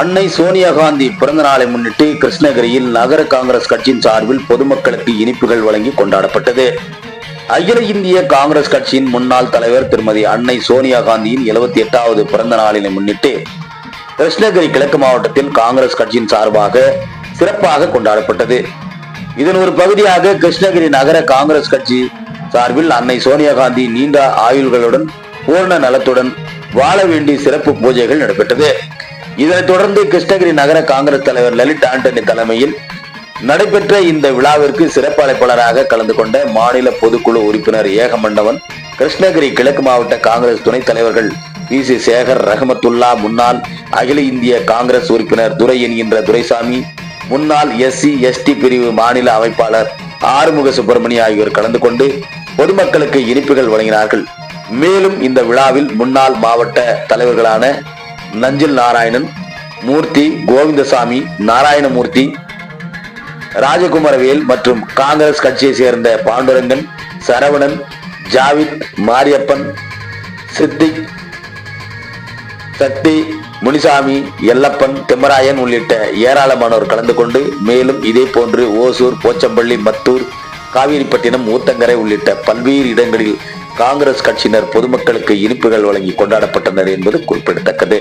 அன்னை சோனியா காந்தி பிறந்த நாளை முன்னிட்டு கிருஷ்ணகிரியில் நகர காங்கிரஸ் கட்சியின் சார்பில் பொதுமக்களுக்கு இனிப்புகள் வழங்கி கொண்டாடப்பட்டது. அகில இந்திய காங்கிரஸ் கட்சியின் முன்னாள் தலைவர் திருமதி அன்னை சோனியா காந்தியின் எழுபத்தி எட்டாவது பிறந்த நாளினை முன்னிட்டு கிருஷ்ணகிரி கிழக்கு மாவட்டத்தில் காங்கிரஸ் கட்சியின் சார்பாக சிறப்பாக கொண்டாடப்பட்டது. இதன் ஒரு பகுதியாக கிருஷ்ணகிரி நகர காங்கிரஸ் கட்சி சார்பில் அன்னை சோனியா காந்தி நீண்ட ஆயுள்களுடன் பூர்ண நலத்துடன் வாழ வேண்டிய சிறப்பு பூஜைகள் நடைபெற்றது. இதனைத் தொடர்ந்து கிருஷ்ணகிரி நகர காங்கிரஸ் தலைவர் லலித் ஆண்டனி தலைமையில் நடைபெற்ற இந்த விழாவிற்கு சிறப்பு அழைப்பாளராக கலந்து கொண்ட மாநில பொதுக்குழு உறுப்பினர் ஏகமண்டவன் கிருஷ்ணகிரி கிழக்கு மாவட்ட காங்கிரஸ் துணைத் தலைவர்கள் பி. சி. சேகர் ரஹமத்துல்லா முன்னாள் அகில இந்திய காங்கிரஸ் உறுப்பினர் துரை என்கின்ற துரைசாமி முன்னாள் எஸ்சி எஸ்டி பிரிவு மாநில அமைப்பாளர் ஆறுமுக சுப்பிரமணிய ஆகியோர் கலந்து கொண்டு பொதுமக்களுக்கு இனிப்புகள் வழங்கினார்கள். மேலும் இந்த விழாவில் முன்னாள் மாவட்ட தலைவர்களான நஞ்சில் நாராயணன் மூர்த்தி கோவிந்தசாமி நாராயணமூர்த்தி ராஜகுமரவேல் மற்றும் காங்கிரஸ் கட்சியை சேர்ந்த பாண்டுரங்கன் சரவணன் ஜாவித் மாரியப்பன் சித்திக் சக்தி முனிசாமி எல்லப்பன் திம்மராயன் உள்ளிட்ட ஏராளமானோர் கலந்து கொண்டு மேலும் இதே போன்று ஓசூர் போச்சம்பள்ளி மத்தூர் காவிரிப்பட்டினம் ஊத்தங்கரை உள்ளிட்ட பல்வேறு இடங்களில் காங்கிரஸ் கட்சியினர் பொதுமக்களுக்கு இனிப்புகள் வழங்கி கொண்டாடப்பட்டனர் என்பது குறிப்பிடத்தக்கது.